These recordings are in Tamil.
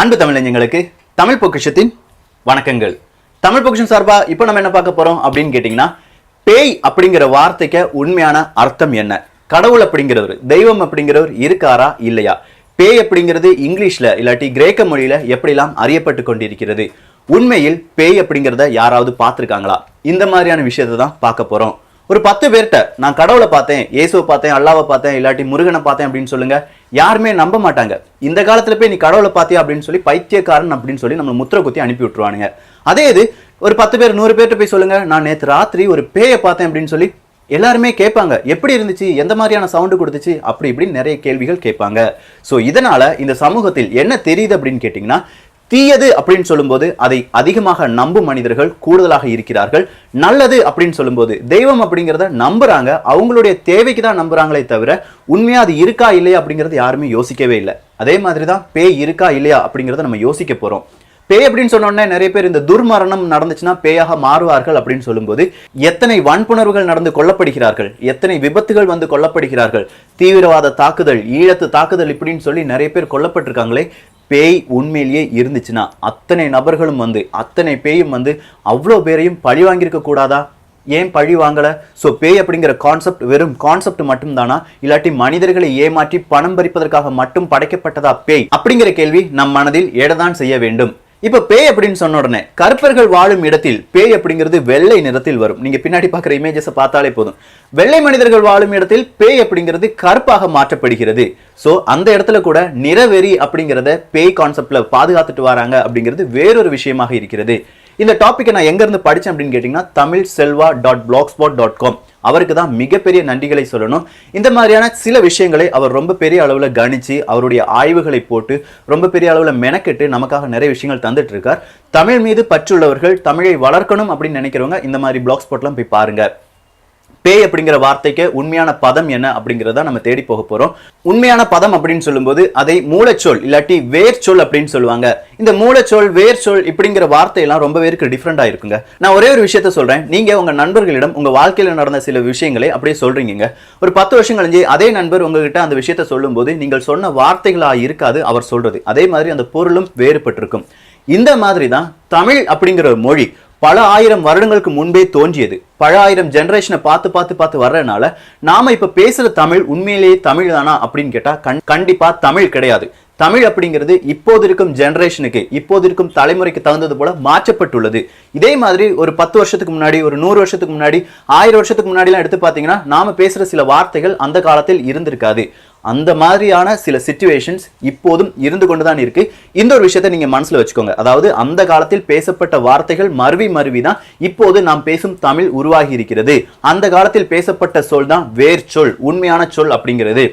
அன்பு தமிழஞ்சங்களுக்கு தமிழ் பொக்கிஷத்தின் வணக்கங்கள். தமிழ் பொக்கிஷம் சார்பா இப்போ நம்ம என்ன பார்க்க போறோம் அப்படின்னு கேட்டிங்கன்னா பேய் அப்படிங்கிற வார்த்தைக்கு உண்மையான அர்த்தம் என்ன? கடவுள் அப்படிங்கிறவர் தெய்வம் அப்படிங்கிறவர் இருக்காரா இல்லையா? பேய் அப்படிங்கிறது இங்கிலீஷில் இல்லாட்டி கிரேக்க மொழியில் எப்படிலாம் அறியப்பட்டு கொண்டிருக்கிறது? உண்மையில் பேய் அப்படிங்கிறத யாராவது பார்த்துருக்காங்களா? இந்த மாதிரியான விஷயத்தை தான் பார்க்க போகிறோம் ஒரு பத்து பேர்கிட்ட நான் கடவுளை பார்த்தேன் இயேசுவை பார்த்தேன் அல்லாவை பார்த்தேன் இல்லாட்டி முருகனை பார்த்தேன் அப்படின்னு சொல்லுங்க. யாருமே நம்ப மாட்டாங்க. இந்த காலத்துல போய் நீ கடவுளை பார்த்தியா அப்படின்னு சொல்லி பைத்தியக்காரன் அப்படின்னு சொல்லி நம்ம முத்திர குத்தி அனுப்பி விட்டுருவானுங்க. அதே இது ஒரு பத்து பேர் நூறு பேர்கிட்ட போய் சொல்லுங்க நான் நேற்று ராத்திரி ஒரு பேயை பார்த்தேன் அப்படின்னு சொல்லி எல்லாருமே கேட்பாங்க. எப்படி இருந்துச்சு? எந்த மாதிரியான சவுண்டு கொடுத்துச்சு? அப்படி இப்படின்னு நிறைய கேள்விகள் கேட்பாங்க. ஸோ இதனால இந்த சமூகத்தில் என்ன தெரியுது அப்படின்னு கேட்டிங்கன்னா தீயது அப்படின்னு சொல்லும்போது அதை அதிகமாக நம்பும் மனிதர்கள் கூடுதலாக இருக்கிறார்கள். நல்லது அப்படின்னு சொல்லும்போது தெய்வம் அப்படிங்கிறத நம்புறாங்க. அவங்களுடைய தேவைக்கு தான் நம்புறாங்களே தவிர உண்மையா அது இருக்கா இல்லையா அப்படிங்கறது யாருமே யோசிக்கவே இல்லை. அதே மாதிரி தான் பேய் இருக்கா இல்லையா அப்படிங்கிறத நம்ம யோசிக்க போறோம். பேய் அப்படின்னு சொன்னோடனே நிறைய பேர் இந்த துர்மரணம் நடந்துச்சுன்னா பேயாக மாறுவார்கள் அப்படின்னு சொல்லும்போது எத்தனை வன்புணர்வுகள் நடந்து கொல்லப்படுகிறார்கள்? எத்தனை விபத்துகள் வந்து கொல்லப்படுகிறார்கள்? தீவிரவாத தாக்குதல் ஈழத்து தாக்குதல் இப்படின்னு சொல்லி நிறைய பேர் கொல்லப்பட்டிருக்காங்களே. பேய் உண்மையிலேயே இருந்துச்சுன்னா அத்தனை நபர்களும் வந்து அத்தனை பேயும் வந்து அவ்வளோ பேரையும் பழி வாங்கியிருக்க கூடாதா? ஏன் பழி வாங்கலை? ஸோ பேய் அப்படிங்கிற கான்செப்ட் வெறும் கான்செப்ட் மட்டும்தானா? இல்லாட்டி மனிதர்களை ஏமாற்றி பணம் பறிப்பதற்காக மட்டும் படைக்கப்பட்டதா பேய்? அப்படிங்கிற கேள்வி நம் மனதில் எடதான் செய்ய வேண்டும். இப்போ பேய் அப்படின்னு சொன்ன உடனே கருப்பர்கள் வாழும் இடத்தில் பேய் அப்படிங்கிறது வெள்ளை நிறத்தில் வரும். நீங்க பின்னாடி பார்க்குற இமேஜஸை பார்த்தாலே போதும். வெள்ளை மனிதர்கள் வாழும் இடத்தில் பேய் அப்படிங்கிறது கருப்பாக மாற்றப்படுகிறது. ஸோ அந்த இடத்துல கூட நிறவெறி அப்படிங்கிறத பேய் கான்செப்ட்ல பாதுகாத்துட்டு வராங்க அப்படிங்கிறது வேறொரு விஷயமாக இருக்கிறது. இந்த டாப்பிக்கை நான் எங்கேருந்து படித்தேன் அப்படின்னு கேட்டிங்கன்னா Tamil Selva dot blog spot dot com அவருக்கு தான் மிகப்பெரிய நன்றிகளை சொல்லணும். இந்த மாதிரியான சில விஷயங்களை அவர் ரொம்ப பெரிய அளவில் கணிச்சு அவருடைய ஆய்வுகளை போட்டு ரொம்ப பெரிய அளவில் மெனக்கெட்டு நமக்காக நிறைய விஷயங்கள் தந்துட்டு இருக்கார் தமிழ் மீது பற்றுள்ளவர்கள் தமிழை வளர்க்கணும் அப்படின்னு நினைக்கிறவங்க இந்த மாதிரி பிளாக் ஸ்பாட்லாம் போய் பாருங்கள் பேய் அப்படிங்கிற வார்த்தைக்கு உண்மையான பதம் என்ன அப்படிங்கிறத நம்ம தேடி போக போறோம். உண்மையான பதம் அப்படின்னு சொல்லும்போது அதை மூலச்சொல் இல்லாட்டி வேர்ச்சொல் அப்படின்னு சொல்லுவாங்க. இந்த மூலச்சொல் வேர்ச்சொல் இப்படிங்கிற வார்த்தையெல்லாம் ரொம்ப பேருக்கு டிஃப்ரெண்டாக இருக்குங்க. நான் ஒரே ஒரு விஷயத்த சொல்றேன். நீங்க உங்க நண்பர்களிடம் உங்க வாழ்க்கையில் நடந்த சில விஷயங்களை அப்படியே சொல்றீங்க. ஒரு பத்து வருஷம் கழிஞ்சு அதே நண்பர் உங்ககிட்ட அந்த விஷயத்த சொல்லும்போது நீங்கள் சொன்ன வார்த்தைகளா இருக்காது அவர் சொல்றது. அதே மாதிரி அந்த பொருளும் வேறுபட்டிருக்கும். இந்த மாதிரி தான் தமிழ் அப்படிங்கிற ஒரு மொழி பல ஆயிரம் வருடங்களுக்கு முன்பே தோன்றியது. பல ஆயிரம் ஜென்ரேஷனை பார்த்து பார்த்து பார்த்து வர்றதுனால நாம இப்ப பேசுற தமிழ் உண்மையிலேயே தமிழ் தானா அப்படின்னு கேட்டா கண் கண்டிப்பா தமிழ் கிடையாது. தமிழ் அப்படிங்கிறது இப்போது இருக்கும் ஜென்ரேஷனுக்கு இப்போது இருக்கும் தலைமுறைக்கு தகுந்தது போல மாற்றப்பட்டுள்ளது. இதே மாதிரி ஒரு பத்து வருஷத்துக்கு முன்னாடி ஒரு நூறு வருஷத்துக்கு முன்னாடி ஆயிரம் வருஷத்துக்கு முன்னாடிலாம் எடுத்து பார்த்தீங்கன்னா நாம பேசுகிற சில வார்த்தைகள் அந்த காலத்தில் இருந்திருக்காது. அந்த மாதிரியான சில சுச்சுவேஷன்ஸ் இப்போதும் இருந்து கொண்டு தான் இருக்கு. இந்த ஒரு விஷயத்தை நீங்க மனசுல வச்சுக்கோங்க. அதாவது அந்த காலத்தில் பேசப்பட்ட வார்த்தைகள் மறுவி மறுவி தான் இப்போது நாம் பேசும் தமிழ் உருவாகி இருக்கிறது. அந்த காலத்தில் பேசப்பட்ட சொல் தான் வேர் சொல் உண்மையான சொல் அப்படிங்கிறது.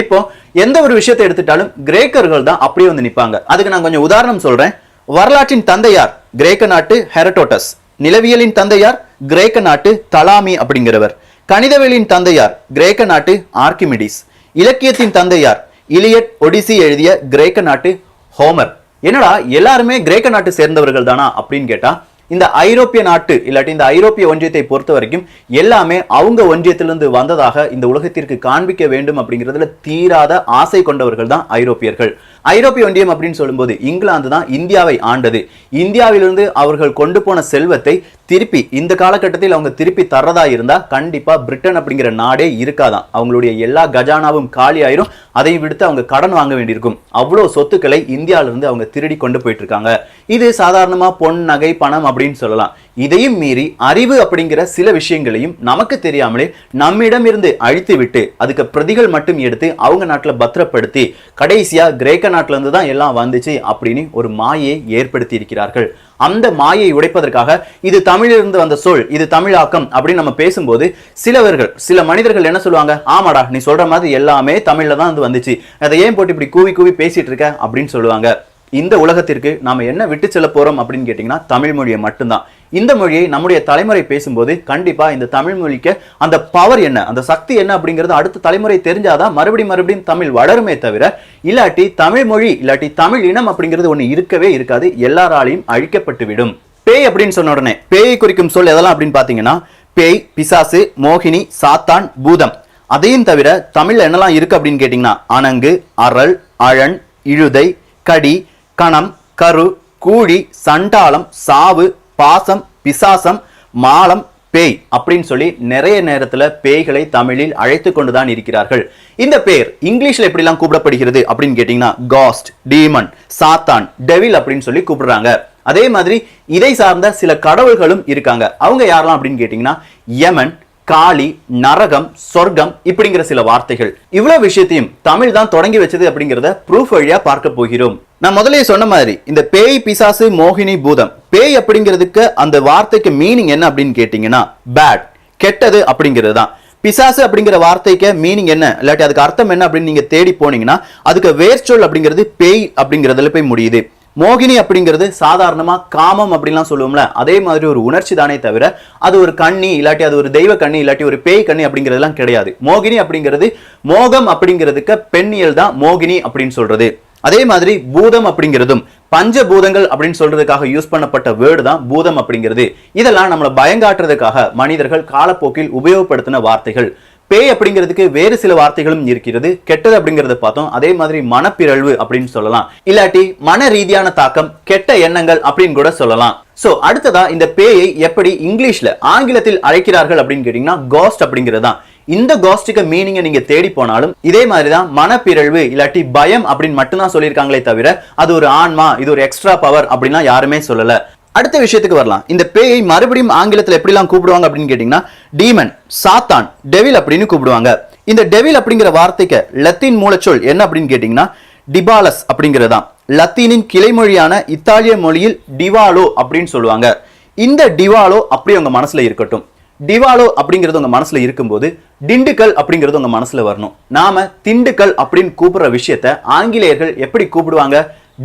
இப்போ எந்த ஒரு விஷயத்தை எடுத்துட்டாலும் கிரேக்கர்கள் தான் அப்படியே வந்து நிற்பாங்க அதுக்கு நான் கொஞ்சம் உதாரணம் சொல்றேன். வரலாற்றின் தந்தையார் கிரேக்க நாட்டு ஹெரட்டோட்டஸ் நிலவியலின் தந்தையார் கிரேக்க நாட்டு தலாமி அப்படிங்கிறவர். கணிதவியலின் தந்தையார் கிரேக்க நாட்டு ஆர்கிமிடிஸ் இலக்கியத்தின் தந்தையார் இலியட் ஒடிசி எழுதிய கிரேக்க நாட்டு ஹோமர். என்னடா எல்லாருமே கிரேக்க நாட்டு சேர்ந்தவர்கள் தானா அப்படின்னு கேட்டா இந்த ஐரோப்பிய நாட்டு இல்லாட்டி இந்த ஐரோப்பிய ஒன்றியத்தை பொறுத்த வரைக்கும் எல்லாமே அவங்க ஒன்றியத்திலிருந்து வந்ததாக இந்த உலகத்திற்கு காண்பிக்க வேண்டும் அப்படிங்கிறதுல தீராத ஆசை கொண்டவர்கள் தான் ஐரோப்பியர்கள். ஐரோப்பிய ஒன்றியம் அப்படின்னு சொல்லும்போது இங்கிலாந்து தான் இந்தியாவை ஆண்டது. இந்தியாவிலிருந்து அவர்கள் கொண்டு போன செல்வத்தை திருப்பி இந்த காலகட்டத்தில் அவங்க திருப்பி தர்றதா இருந்தா கண்டிப்பா பிரிட்டன் அப்படிங்கிற நாடே இருக்காதான். அவங்களுடைய எல்லா கஜானாவும் காலி ஆயிரும். அதை விடுத்து அவங்க கடன் வாங்க வேண்டியிருக்கும். அவ்வளோ சொத்துக்களை இந்தியாவில இருந்து அவங்க திருடி கொண்டு போயிட்டு இருக்காங்க இது சாதாரணமா பொன் நகை பணம் அப்படின்னு சொல்லலாம். இதையும் மீறி அறிவு அப்படிங்கிற சில விஷயங்களையும் நமக்கு தெரியாமலே நம்மிடம் இருந்து அழித்து விட்டு அதுக்கு பிரதிகள் மட்டும் எடுத்து அவங்க நாட்டில் பத்திரப்படுத்தி கடைசியா கிரேக்க நாட்டிலேருந்து தான் எல்லாம் வந்துச்சு அப்படின்னு ஒரு மாயை ஏற்படுத்தி இருக்கிறார்கள். அந்த மாயை உடைப்பதற்காக இது தமிழிலிருந்து வந்த சொல் இது தமிழாக்கம் அப்படின்னு நம்ம பேசும்போது சிலவர்கள் சில மனிதர்கள் என்ன சொல்லுவாங்க? ஆமாடா நீ சொல்ற மாதிரி எல்லாமே தமிழ்ல தான் வந்து வந்துச்சு. அதை ஏன் போட்டு இப்படி கூவி கூவி பேசிட்டு இருக்க அப்படின்னு சொல்லுவாங்க. இந்த உலகத்திற்கு நாம என்ன விட்டு செல்ல போறோம் அப்படின்னு கேட்டீங்கன்னா தமிழ் மொழியை மட்டும்தான். இந்த மொழியை நம்முடைய தலைமுறை பேசும்போது கண்டிப்பா இந்த தமிழ் மொழிக்கு அந்த பவர் என்ன அந்த சக்தி என்ன அப்படிங்கிறது அடுத்த தலைமுறை தெரிஞ்சாதான் மறுபடியும் மறுபடியும் தமிழ் வளருமே தவிர இல்லாட்டி தமிழ் மொழி இல்லாட்டி தமிழ் இனம் அப்படிங்கிறது ஒண்ணு இருக்கவே இருக்காது எல்லாராலையும் அழிக்கப்பட்டுவிடும் பேய் அப்படின்னு சொன்ன உடனே பேயை குறிக்கும் சொல் எதெல்லாம் அப்படின்னு பாத்தீங்கன்னா பேய் பிசாசு மோகினி சாத்தான் பூதம். அதையும் தவிர தமிழ்ல என்னெல்லாம் இருக்கு அப்படின்னு கேட்டீங்கன்னா அணங்கு அரள் அழன் இழுதை கடி கணம் கரு கூழி சண்டாளம் சாவு பாசம் பிசாசம் மாலம் பேய் அப்படின்னு சொல்லி நிறைய நேரத்துல பேய்களை தமிழில் அழைத்து கொண்டுதான் இருக்கிறார்கள். இந்த பேர் இங்கிலீஷ்ல எப்படிலாம் கூப்பிடப்படுகிறது அப்படின்னு கேட்டீங்கன்னா காஸ்ட் டீமன் சாத்தான் டெவில் அப்படின்னு சொல்லி கூப்பிடுறாங்க. அதே மாதிரி இதை சார்ந்த சில கடவுள்களும் இருக்காங்க. அவங்க யாரெல்லாம் அப்படின்னு கேட்டீங்கன்னா யமன் காளி நரகம் சொர்க்கம் இப்படிங்கிற சில வார்த்தைகள். இவ்வளவு விஷயத்தையும் தமிழ் தான் தொடங்கி வச்சது அப்படிங்கிறத ப்ரூஃப் வழியா பார்க்க போகிறோம். நான் முதலே சொன்ன மாதிரி இந்த பேய் பிசாசு மோகினி பூதம் பேய் அப்படிங்கிறதுக்கு அந்த வார்த்தைக்கு மீனிங் என்ன அப்படின்னு கேட்டீங்கன்னா பேட் கெட்டது அப்படிங்கிறது தான். பிசாசு அப்படிங்கிற வார்த்தைக்கு மீனிங் என்ன? இல்லாட்டி அதுக்கு அர்த்தம் என்ன அப்படின்னு நீங்க தேடி போனீங்கன்னா அதுக்கு வேர்ச்சொல் அப்படிங்கிறது பேய் அப்படிங்கிறதுல போய் முடியுது. மோகினி அப்படிங்கிறது சாதாரணமா காமம் அப்படின்லாம் சொல்லுவோம்ல அதே மாதிரி ஒரு உணர்ச்சி தானே தவிர அது ஒரு கண்ணி இல்லாட்டி அது ஒரு தெய்வ கண்ணி இல்லாட்டி ஒரு பேய் கண்ணி அப்படிங்கிறதுலாம் கிடையாது. மோகினி அப்படிங்கிறது மோகம் அப்படிங்கிறதுக்கு பெண்ணியல் தான் மோகினி அப்படின்னு சொல்றது. அதே மாதிரி பூதம் அப்படிங்கிறதும் பஞ்ச பூதங்கள் அப்படின்னு சொல்றதுக்காக யூஸ் பண்ணப்பட்ட வேர்டு தான் பூதம் அப்படிங்கிறது. இதெல்லாம் நம்மளை பயங்காட்டுறதுக்காக மனிதர்கள் காலப்போக்கில் உபயோகப்படுத்தின வார்த்தைகள். பேய் அப்படிங்கிறதுக்கு வேறு சில வார்த்தைகளும் இருக்கிறது. கெட்டது அப்படிங்கறத பார்த்தோம். அதே மாதிரி மனப்பிரழ்வு அப்படின்னு சொல்லலாம். இல்லாட்டி மன ரீதியான தாக்கம் கெட்ட எண்ணங்கள் அப்படின்னு கூட சொல்லலாம். சோ அடுத்ததா இந்த பேயை எப்படி இங்கிலீஷ்ல ஆங்கிலத்தில் அழைக்கிறார்கள் அப்படின்னு கேட்டீங்கன்னா காஸ்ட் அப்படிங்கிறது தான் இந்த காஸ்டுக்கு மீனிங்கை நீங்க தேடி போனாலும் இதே மாதிரி தான் மனப்பிரழ்வு இல்லாட்டி பயம் அப்படின்னு மட்டும்தான் சொல்லியிருக்காங்களே தவிர அது ஒரு ஆன்மா இது ஒரு எக்ஸ்ட்ரா பவர் அப்படின்னா யாருமே சொல்லல. அடுத்த விஷயத்துக்கு வரலாம். இந்த பேயை மறுபடியும் ஆங்கிலத்தில் எப்படிலாம் கூப்பிடுவாங்க அப்படின்னு கேட்டிங்கன்னா டீமன் சாத்தான் டெவில் அப்படின்னு கூப்பிடுவாங்க. இந்த டெவில் அப்படிங்கிற வார்த்தைக்கு லத்தீன் மூலச்சொல் என்ன அப்படின்னு கேட்டிங்கன்னா டிபாலஸ் அப்படிங்கிறது தான் லத்தீனின் கிளைமொழியான இத்தாலிய மொழியில் டிவாலோ அப்படின்னு சொல்லுவாங்க. இந்த டிவாலோ அப்படி உங்கள் மனசில் இருக்கட்டும். டிவாலோ அப்படிங்கிறது உங்கள் மனசில் இருக்கும்போது டிண்டுக்கல் அப்படிங்கிறது உங்கள் மனசில் வரணும். நாம திண்டுக்கல் அப்படின்னு கூப்பிடுற விஷயத்த ஆங்கிலேயர்கள் எப்படி கூப்பிடுவாங்க?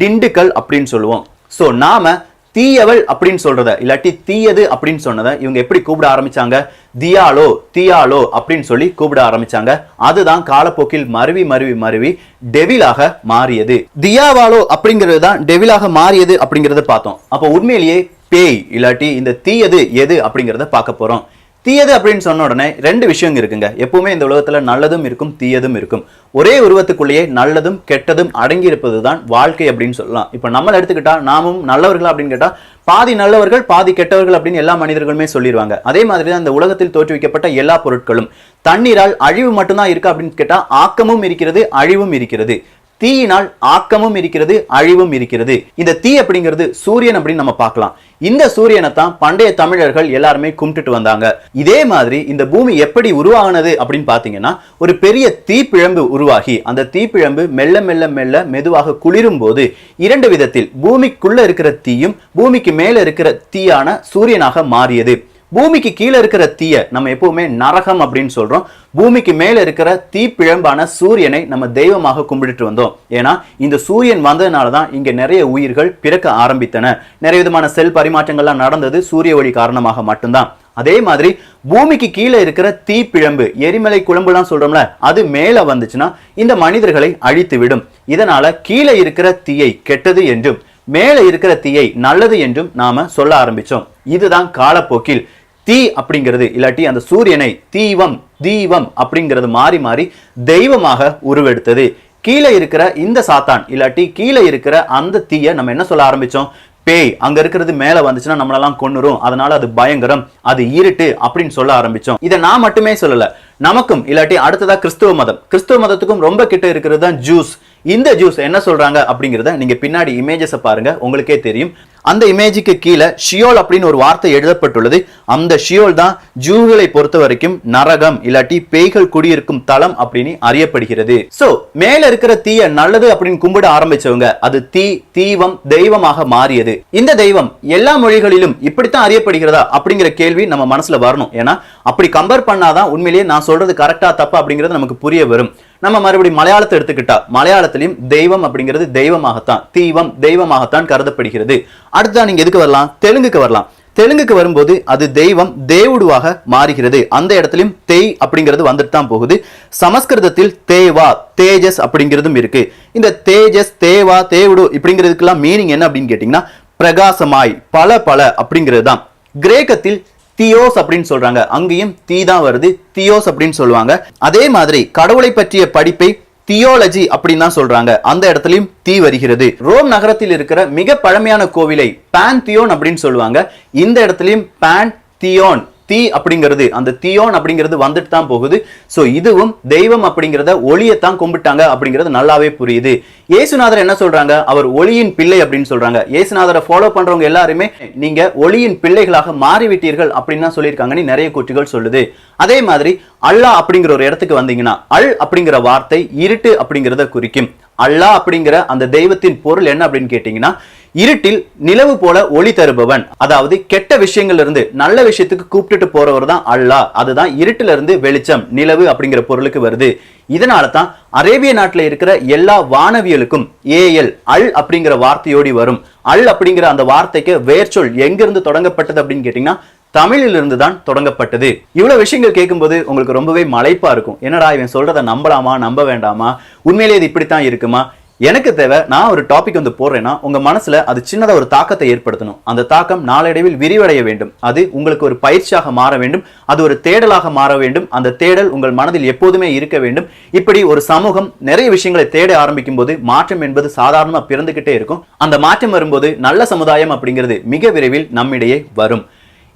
டிண்டுக்கல் அப்படின்னு சொல்லுவோம். ஸோ நாம் தீயவள் அப்படின்னு சொல்றத இல்லாட்டி தீயது அப்படின்னு சொன்னதை இவங்க எப்படி கூப்பிட ஆரம்பிச்சாங்க? தியாலோ தியாலோ அப்படின்னு சொல்லி கூப்பிட ஆரம்பிச்சாங்க. அதுதான் காலப்போக்கில் மருவி மருவி மருவி டெவிலாக மாறியது. தியாவாலோ அப்படிங்கிறது தான் டெவிலாக மாறியது அப்படிங்கிறத பார்த்தோம். அப்போ உண்மையிலேயே பேய் இல்லாட்டி இந்த தீயது எது அப்படிங்கிறத பார்க்க போறோம். தீயது அப்படின்னு சொன்ன உடனே ரெண்டு விஷயம் இருக்குங்க. எப்பவுமே இந்த உலகத்தில் நல்லதும் இருக்கும் தீயதும் இருக்கும். ஒரே உருவத்துக்குள்ளேயே நல்லதும் கெட்டதும் அடங்கி இருப்பது தான் வாழ்க்கை அப்படின்னு சொல்லலாம். இப்போ நம்மளை எடுத்துக்கிட்டா நாமும் நல்லவர்கள் அப்படின்னு கேட்டால் பாதி நல்லவர்கள் பாதி கெட்டவர்கள் அப்படின்னு எல்லா மனிதர்களுமே சொல்லிடுவாங்க அதே மாதிரி தான் இந்த உலகத்தில் தோற்றுவிக்கப்பட்ட எல்லா பொருட்களும். தண்ணீரால் அழிவு மட்டும்தான் இருக்கு அப்படின்னு கேட்டால் ஆக்கமும் இருக்கிறது அழிவும் இருக்கிறது. தீயினால் ஆக்கமும் இருக்கிறது அழிவும் இருக்கிறது. இந்த தீ அப்படிங்கிறது சூரியன் அப்படின்னு நம்ம பார்க்கலாம். இந்த சூரியனை தான் பண்டைய தமிழர்கள் எல்லாருமே கும்பிட்டுட்டு வந்தாங்க. இதே மாதிரி இந்த பூமி எப்படி உருவானது அப்படின்னு பாத்தீங்கன்னா ஒரு பெரிய தீப்பிழம்பு உருவாகி அந்த தீப்பிழம்பு மெல்ல மெல்ல மெல்ல மெதுவாக குளிரும் போது இரண்டு விதத்தில் பூமிக்குள்ள இருக்கிற தீயும் பூமிக்கு மேல இருக்கிற தீயான சூரியனாக மாறியது. பூமிக்கு கீழே இருக்கிற தீய நம்ம எப்பவுமே நரகம் அப்படின்னு சொல்றோம். பூமிக்கு மேல இருக்கிற தீப்பிழம்பான சூரியனை நம்ம தெய்வமாக கும்பிட்டுட்டு வந்தோம். ஏன்னா இந்த சூரியன் வந்ததுனால தான் இங்க நிறைய உயிர்கள் பிறக்க ஆரம்பித்தன. நிறைய விதமான செல் பரிமாற்றங்கள்லாம் நடந்தது சூரிய ஒளி காரணமாக மட்டும்தான். அதே மாதிரி பூமிக்கு கீழே இருக்கிற தீப்பிழம்பு எரிமலை குழம்புலாம் சொல்றோம்ல அது மேல வந்துச்சுன்னா இந்த மனிதர்களை அழித்து விடும். இதனால கீழே இருக்கிற தீயை கெட்டது என்றும் மேல இருக்கிற தீயை நல்லது என்றும் நாம சொல்ல ஆரம்பிச்சோம். இதுதான் காலப்போக்கில். தீ அப்படிங்கிறது இல்லாட்டி அந்த சூரியனை தீவம் தீவம் அப்படிங்கிறது மாறி மாறி தெய்வமாக உருவெடுத்தது. கீழே இருக்கிற இந்த சாத்தான் இல்லாட்டி கீழே இருக்கிற அந்த தீயை நம்ம என்ன சொல்ல ஆரம்பிச்சோம்? பேய். அங்க இருக்கிறது மேல வந்துச்சுன்னா நம்மளெல்லாம் கொன்னுரும். அதனால அது பயங்கரம் அது இருட்டு அப்படின்னு சொல்ல ஆரம்பிச்சோம். இதை நான் மட்டுமே சொல்லல நமக்கும் இல்லாட்டி அடுத்ததா கிறிஸ்துவ மதம். கிறிஸ்துவ மதத்துக்கும் ரொம்ப கிட்ட இருக்கிறது தான் ஜூஸ். இந்த ஜூஸ் என்ன சொல்றாங்க அப்படிங்கிறத நீங்க பின்னாடி இமேஜஸை பாருங்க உங்களுக்கே தெரியும். அந்த இமேஜுக்கு கீழே ஷியோல் அப்படின்னு ஒரு வார்த்தை எழுதப்பட்டுள்ளது. அந்த ஷியோல் தான் ஜூகளை பொறுத்த வரைக்கும் நரகம் இல்லாட்டி பேய்கள் குடியிருக்கும் தளம் அப்படின்னு அறியப்படுகிறது. சோ மேல இருக்கிற தீய நல்லது அப்படின்னு கும்பிட ஆரம்பிச்சவங்க அது தீ தீவம் தெய்வமாக மாறியது. இந்த தெய்வம் எல்லா மொழிகளிலும் இப்படித்தான் அறியப்படுகிறதா அப்படிங்கிற கேள்வி நம்ம மனசுல வரணும். ஏன்னா அப்படி கம்பேர் பண்ணாதான் உண்மையிலேயே நான் சொல்றது கரெக்டா தப்பா அப்படிங்கிறது நமக்கு புரிய வரும். நம்ம மறுபடியும் மலையாளத்தை எடுத்துக்கிட்டா மலையாளத்திலையும் தெய்வம் அப்படிங்கிறது தெய்வமாகத்தான் தீவம் தெய்வமாகத்தான் கருதப்படுகிறது. அடுத்ததான் நீங்க எதுக்கு வரலாம்? தெலுங்குக்கு வரலாம். தெலுங்குக்கு வரும்போது அது தெய்வம் தேவுடுவாக மாறுகிறது. அந்த இடத்துலயும் தேய் அப்படிங்கிறது வந்துட்டு தான் போகுது. சமஸ்கிருதத்தில் தேவா தேஜஸ் அப்படிங்கிறதும் இருக்கு. இந்த தேஜஸ் தேவா தேவுடு இப்படிங்கிறதுக்கெல்லாம் மீனிங் என்ன அப்படின்னு கேட்டீங்கன்னா பிரகாசமாய் பல பல அப்படிங்கிறது தான் கிரேக்கத்தில் தியோஸ் அப்படின்னு சொல்றாங்க. அங்கேயும் தீ தான் வருது. தியோஸ் அப்படின்னு சொல்லுவாங்க. அதே மாதிரி கடவுளை பற்றிய படிப்பை தியோலஜி அப்படின்னு தான் சொல்றாங்க. அந்த இடத்துலயும் தீ வருகிறது. ரோம் நகரத்தில் இருக்கிற மிக பழமையான கோவிலை பேன் தியோன் அப்படின்னு சொல்லுவாங்க. இந்த இடத்துலயும் பேன் தியோன் தீ அப்படிங்கிறது அந்த தீயோன் அப்படிங்கிறது வந்துட்டு தான் போகுது. ஸோ இதுவும் தெய்வம் அப்படிங்கிறத ஒளியத்தான் கும்பிட்டாங்க அப்படிங்கிறது நல்லாவே புரியுது. இயேசுநாதர் என்ன சொல்றாங்க? அவர் ஒளியின் பிள்ளை அப்படின்னு சொல்றாங்க. இயேசுநாதரை ஃபாலோ பண்றவங்க எல்லாருமே நீங்க ஒளியின் பிள்ளைகளாக மாறிவிட்டீர்கள் அப்படின்னு தான் சொல்லியிருக்காங்கன்னு நிறைய கூற்றுகள் சொல்லுது. அதே மாதிரி அல்லாஹ் அப்படிங்கிற ஒரு இடத்துக்கு வந்தீங்கன்னா அல் அப்படிங்கிற வார்த்தை இருட்டு அப்படிங்கிறத குறிக்கும். அல்லாஹ் அப்படிங்கிற அந்த தெய்வத்தின் பொருள் என்ன அப்படின்னு கேட்டீங்கன்னா இருட்டில் நிலவு போல ஒளி தருபவன். அதாவது கெட்ட விஷயங்கள்ல இருந்து நல்ல விஷயத்துக்கு கூப்பிட்டுட்டு போறவர் தான் அல்லாஹ். அதுதான் இருட்டுல இருந்து வெளிச்சம் நிலவு அப்படிங்கிற பொருளுக்கு வருது. இதனால தான் அரேபிய நாட்டில் இருக்கிற எல்லா வானவியலுக்கும் ஏஎல் அல் அப்படிங்கிற வார்த்தையோடி வரும். அல் அப்படிங்கிற அந்த வார்த்தைக்கு வேர்ச்சொல் எங்கிருந்து தொடங்கப்பட்டது அப்படின்னு கேட்டீங்கன்னா தமிழிலிருந்து தான் தொடங்கப்பட்டது. இவ்வளவு விஷயங்கள் கேட்கும்போது உங்களுக்கு ரொம்பவே மலைப்பா இருக்கும். என்னடா இவன் சொல்றதை நம்பலாமா நம்ப வேண்டாமா? உண்மையிலேயே இது இப்படித்தான் இருக்குமா? எனக்கு தேவை நான் ஒரு டாபிக் வந்து போடுறேன்னா உங்க மனசுல அது சின்னதா ஒரு தாக்கத்தை ஏற்படுத்தணும். அந்த தாக்கம் நாளடைவில் விரிவடைய வேண்டும். அது உங்களுக்கு ஒரு பயிற்சியாக மாற வேண்டும். அது ஒரு தேடலாக மாற வேண்டும். அந்த தேடல் உங்கள் மனதில் எப்போதுமே இருக்க வேண்டும். இப்படி ஒரு சமூகம் நிறைய விஷயங்களை தேட ஆரம்பிக்கும் போது மாற்றம் என்பது சாதாரணமா பிறந்துகிட்டே இருக்கும். அந்த மாற்றம் வரும்போது நல்ல சமுதாயம் அப்படிங்கிறது மிக விரைவில் நம்மிடையே வரும்.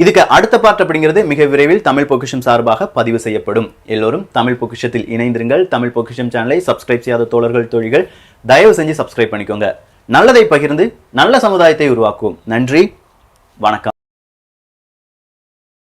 இதுக்கு அடுத்த பார்ட் அப்படிங்கிறது மிக விரைவில் தமிழ் பொக்கிஷம் சார்பாக பதிவு செய்யப்படும். எல்லோரும் தமிழ் பொக்கிஷத்தில் இணைந்திருங்கள். தமிழ் பொக்கிஷம் சேனலை சப்ஸ்கிரைப் செய்யாத தோழர்கள் தொழில்கள் தயவு செஞ்சு சப்ஸ்கிரைப் பண்ணிக்கோங்க. நல்லதை பகிர்ந்து நல்ல சமுதாயத்தை உருவாக்குவோம். நன்றி. வணக்கம்.